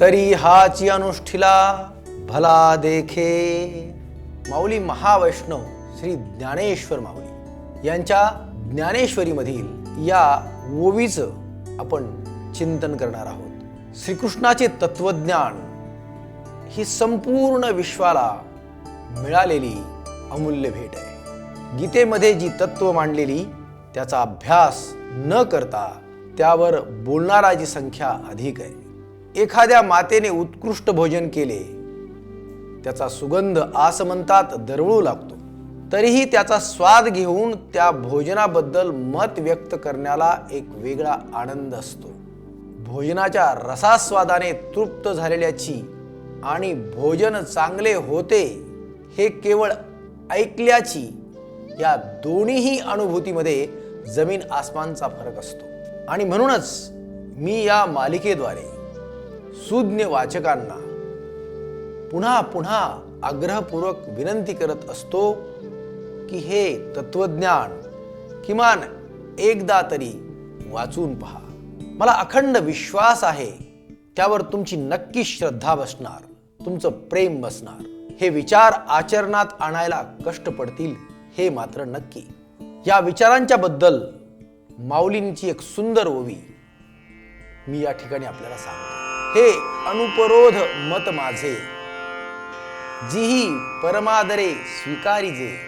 तरी हाची अनुष्ठिला भला देखे. माऊली महावैष्णव श्री ज्ञानेश्वर माऊली यांच्या ज्ञानेश्वरीमधील या ओवीचं आपण चिंतन करणार आहोत. श्रीकृष्णाचे तत्वज्ञान ही संपूर्ण विश्वाला मिळालेली अमूल्य भेट आहे. गीतेमध्ये जी तत्व मांडलेली त्याचा अभ्यास न करता त्यावर बोलणारा जी संख्या अधिक आहे एखाद्या मातेने उत्कृष्ट भोजन केले त्याचा सुगंध आसमंतात दरवळू लागतो. तरीही त्याचा स्वाद घेऊन त्या भोजनाबद्दल मत व्यक्त करण्याला एक वेगळा आनंद असतो. भोजनाच्या रसास्वादाने तृप्त झालेल्याची आणि भोजन चांगले होते हे केवळ ऐकल्याची या दोन्हीही अनुभूतीमध्ये जमीन आसमानचा फरक असतो. आणि म्हणूनच मी या मालिकेद्वारे सुज्ञ वाचकांना पुन्हा पुन्हा आग्रहपूर्वक विनंती करत असतो की हे तत्वज्ञान किमान एकदा तरी वाचून पहा. मला अखंड विश्वास आहे त्यावर तुमची नक्की श्रद्धा बसणार तुमचं प्रेम बसणार. हे विचार आचरणात आणायला कष्ट पडतील हे मात्र नक्की. या विचारांच्या बद्दल माऊलींची एक सुंदर ओवी मी या ठिकाणी आपल्याला सांगतो. हे अनुपरोध मत माझे. जीही परमादरे स्वीकारिजे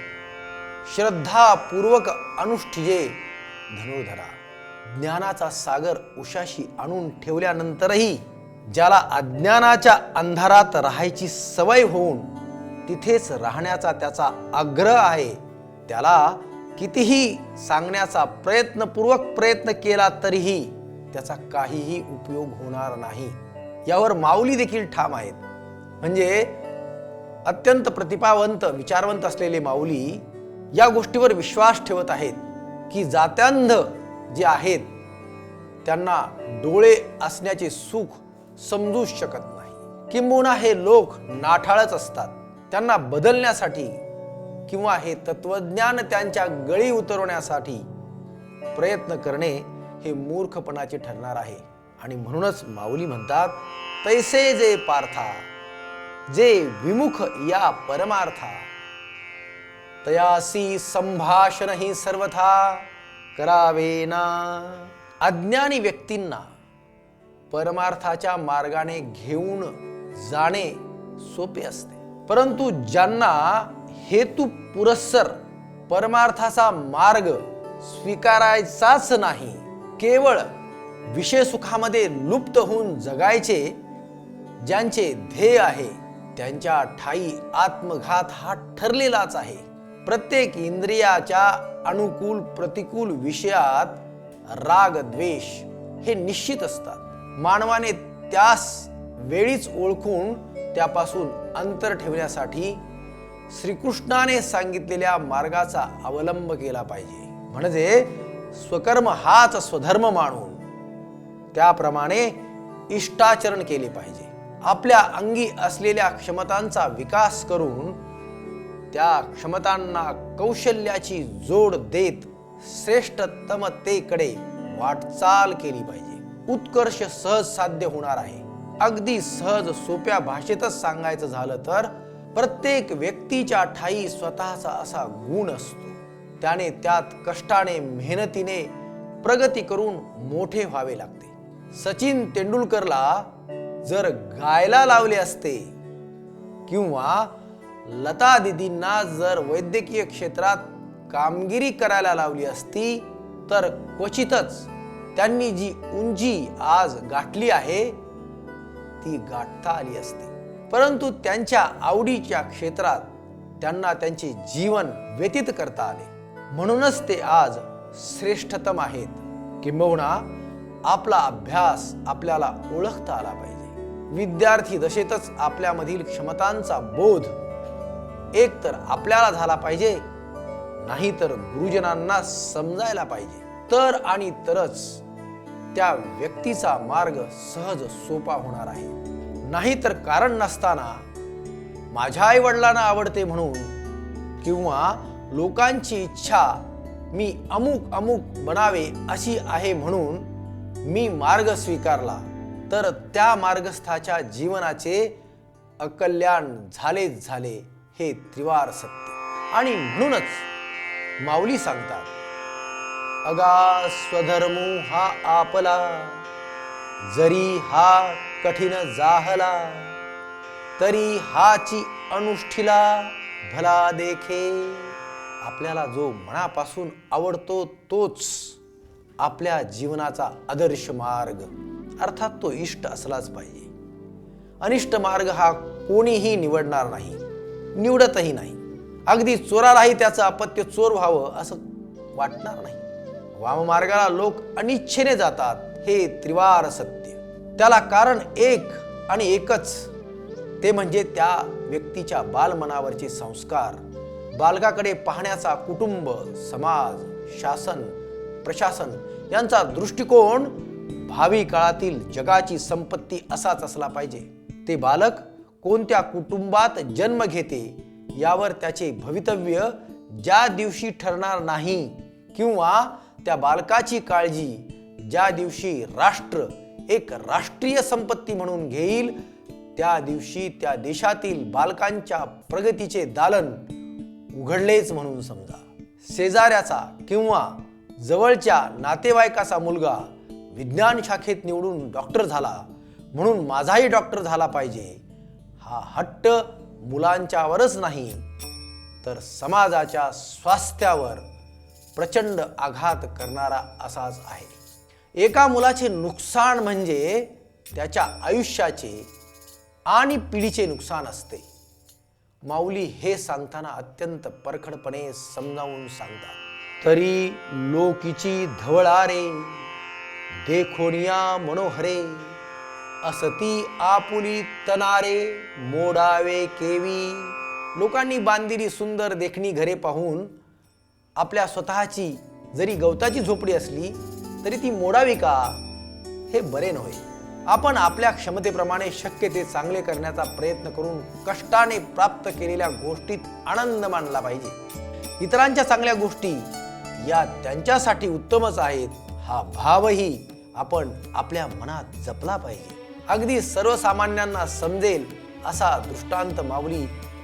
श्रद्धापूर्वक अनुष्ठिजे. धनुर्धरा ज्ञानाचा सागर उशाशी आणून ठेवल्यानंतरही ज्याला अज्ञानाच्या अंधारात राहायची सवय होऊन तिथेच राहण्याचा त्याचा आग्रह आहे त्याला कितीही सांगण्याचा प्रयत्नपूर्वक प्रयत्न केला तरीही त्याचा काहीही उपयोग होणार नाही. यावर माऊली देखील ठाम आहेत. म्हणजे अत्यंत प्रतिभावंत विचारवंत असलेले माऊली या गोष्टीवर विश्वास ठेवत आहेत की जात्यांध जे आहेत त्यांना डोळे असण्याचे सुख समजूच शकत नाही. किंबहुना हे लोक नाठाळच असतात. त्यांना बदलण्यासाठी किंवा हे तत्वज्ञान त्यांच्या गळी उतरवण्यासाठी प्रयत्न करणे हे मूर्खपणाचे ठरणार आहे. आणि म्हणूनच माऊली म्हणतात तैसे जे पार्था जे विमुख या परमार्था तयासी संभाषण ही सर्वथा करावे ना. अज्ञानी व्यक्तींना परमार्थाच्या मार्गाने घेऊन जाणे सोपे असते. परंतु ज्यांना हेतु पुरस्सर परमार्थाचा मार्ग स्वीकारायचाच नाही केवळ विषय सुखामध्ये लुप्त होऊन जगायचे ज्यांचे ध्येय आहे त्यांच्या ठाई आत्मघात हा ठरलेलाच आहे. प्रत्येक इंद्रियाच्या अनुकूल प्रतिकूल विषयात राग द्वेष हे निश्चित असतात. मानवाने त्यास वेळीच ओळखून त्यापासून अंतर ठेवण्यासाठी श्रीकृष्णाने सांगितलेल्या मार्गाचा अवलंब केला पाहिजे. म्हणजे स्वकर्म हाच स्वधर्म मानून त्याप्रमाणे इष्टाचरण केले पाहिजे. आपल्या अंगी असलेल्या क्षमतांचा विकास करून त्या क्षमतांना कौशल्याची जोड देत श्रेष्ठतमतेकडे वाटचाल केली पाहिजे. उत्कर्ष सहज साध्य होणार आहे. अगदी सहज सोप्या भाषेतच सांगायचं झालं तर प्रत्येक व्यक्तीच्या ठाई स्वतःचा असा गुण असतो. त्याने त्यात कष्टाने मेहनतीने प्रगती करून मोठे व्हावे लागते. सचिन तेंडुलकरला जर गायला लावले असते किंवा लता दिदींना जर वैद्यकीय क्षेत्रात कामगिरी करायला लावली असती तर क्वचितच त्यांनी जी उंची आज गाठली आहे ती गाठता आली असती. परंतु त्यांच्या आवडीच्या क्षेत्रात त्यांना त्यांचे जीवन व्यतीत करता आले. म्हणूनच ते आज श्रेष्ठतम आहेत. किंबहुना आपला अभ्यास आपल्याला ओळखता आला पाहिजे. विद्यार्थी दशेतच आपल्यामधील क्षमतांचा बोध एक तर आपल्याला झाला पाहिजे नाहीतर गुरुजनांना समजायला पाहिजे. तर आणि तरच त्या व्यक्तीचा मार्ग सहज सोपा होणार आहे. नाहीतर कारण नसताना माझ्या आई वडिलांना आवडते म्हणून किंवा लोकांची इच्छा मी अमुक अमुक बनावे अशी आहे म्हणून मी मार्ग स्वीकारला तर त्या मार्गस्थाच्या जीवनाचे अकल्याण झालेच झाले हे त्रिवार सत्य. आणि म्हणूनच माऊली सांगतात अगा स्वधर्मो हा आपला जरी हा कठीण जाहला तरी हाची अनुष्ठीला भला देखे. आपल्याला जो मनापासून आवडतो तोच आपल्या जीवनाचा आदर्श मार्ग अर्थात तो इष्ट असलाच पाहिजे. अनिष्ट मार्ग हा कोणीही निवडणार नाही निवडतही नाही. अगदी चोरालाही त्याचं अपत्य चोर व्हावं असं वाटणार नाही. वाममार्गाला लोक अनिच्छेने जातात हे त्रिवार सत्य. त्याला कारण एक आणि एकच ते म्हणजे त्या व्यक्तीच्या बालमनावरचे संस्कार. बालकाकडे पाहण्याचा कुटुंब समाज शासन प्रशासन यांचा दृष्टिकोन भावी काळातील जगाची संपत्ती असाच असला पाहिजे. ते बालक कोणत्या कुटुंबात जन्म घेते यावर त्याचे भवितव्य ज्या दिवशी ठरणार नाही किंवा त्या बालकाची काळजी ज्या दिवशी राष्ट्र एक राष्ट्रीय संपत्ती म्हणून घेईल त्या दिवशी त्या देशातील बालकांच्या प्रगतीचे दालन उघडलेच म्हणून समजा. शेजाऱ्याचा किंवा जवळच्या नातेवाईकाचा मुलगा विज्ञान शाखेत निवडून डॉक्टर झाला म्हणून माझाही डॉक्टर झाला पाहिजे. हा हट्ट मुलांच्यावरच नाही तर समाजाच्या स्वास्थ्यावर प्रचंड आघात करणारा असाच आहे. एका मुलाचे नुकसान म्हणजे त्याच्या आयुष्याचे आणि पिढीचे नुकसान असते. माऊली हे सांगताना अत्यंत परखडपणे समजावून सांगतात. तरी लोकीची धवळारे देखोनिया मनोहरे असती आपुली तनारे मोडावे केवी. लोकांनी बांधिली सुंदर देखणी घरे पाहून आपल्या स्वतःची जरी गवताची झोपडी असली तरी ती मोडावी का? हे बरे नव्हे. आपण आपल्या क्षमतेप्रमाणे शक्य ते चांगले करण्याचा प्रयत्न करून कष्टाने प्राप्त केलेल्या गोष्टीत आनंद मानला पाहिजे. इतरांच्या चांगल्या गोष्टी या त्यांच्यासाठी उत्तमच आहेत हा भावही आपण आपल्या मनात जपला पाहिजे. अगदी सर्वसामान्यांना समजेल असा दृष्टांत माऊली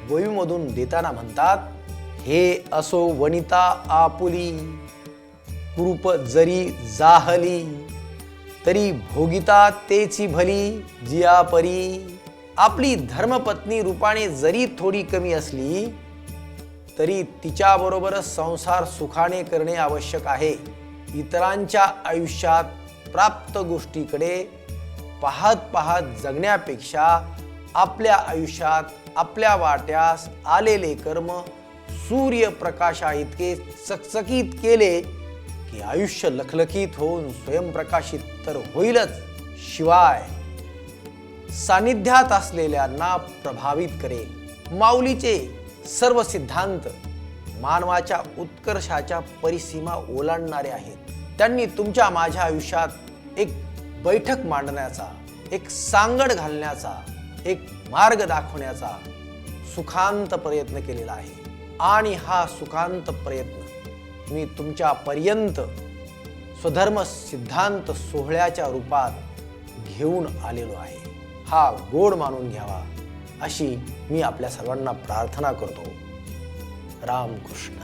गोवीमधून देताना म्हणतात हे असो वनिता आपुली कुरूप जरी जाहली तरी भोगिता तेची भली जिया परी आपली धर्मपत्नी रूपाने जरी थोडी कमी असली तरी तिच्याबरोबरच संसार सुखाने करणे आवश्यक आहे. इतरांच्या आयुष्यात प्राप्त गोष्टीकडे पाहत पाहत जगण्यापेक्षा आपल्या आयुष्यात आपल्या वाट्यास आलेले कर्म सूर्यप्रकाशा इतके चकचकीत केले की आयुष्य लखलखीत होऊन स्वयंप्रकाशित तर होईलच. शिवाय सानिध्यात असलेल्यांना प्रभावित करेल. माऊलीचे सर्व सिद्धांत मानवाच्या उत्कर्षाच्या परिसीमा ओलांडणारे आहेत. त्यांनी तुमच्या माझ्या आयुष्यात एक बैठक मांडण्याचा एक सांगड घालण्याचा एक मार्ग दाखवण्याचा सुखांत प्रयत्न केलेला आहे. आणि हा सुखांत प्रयत्न मी तुमच्यापर्यंत स्वधर्म सिद्धांत सोहळ्याच्या रूपात घेऊन आलेलो आहे. हा गोड मानून घ्यावा. अशी मी आपल्या सर्वांना प्रार्थना करतो. रामकृष्ण.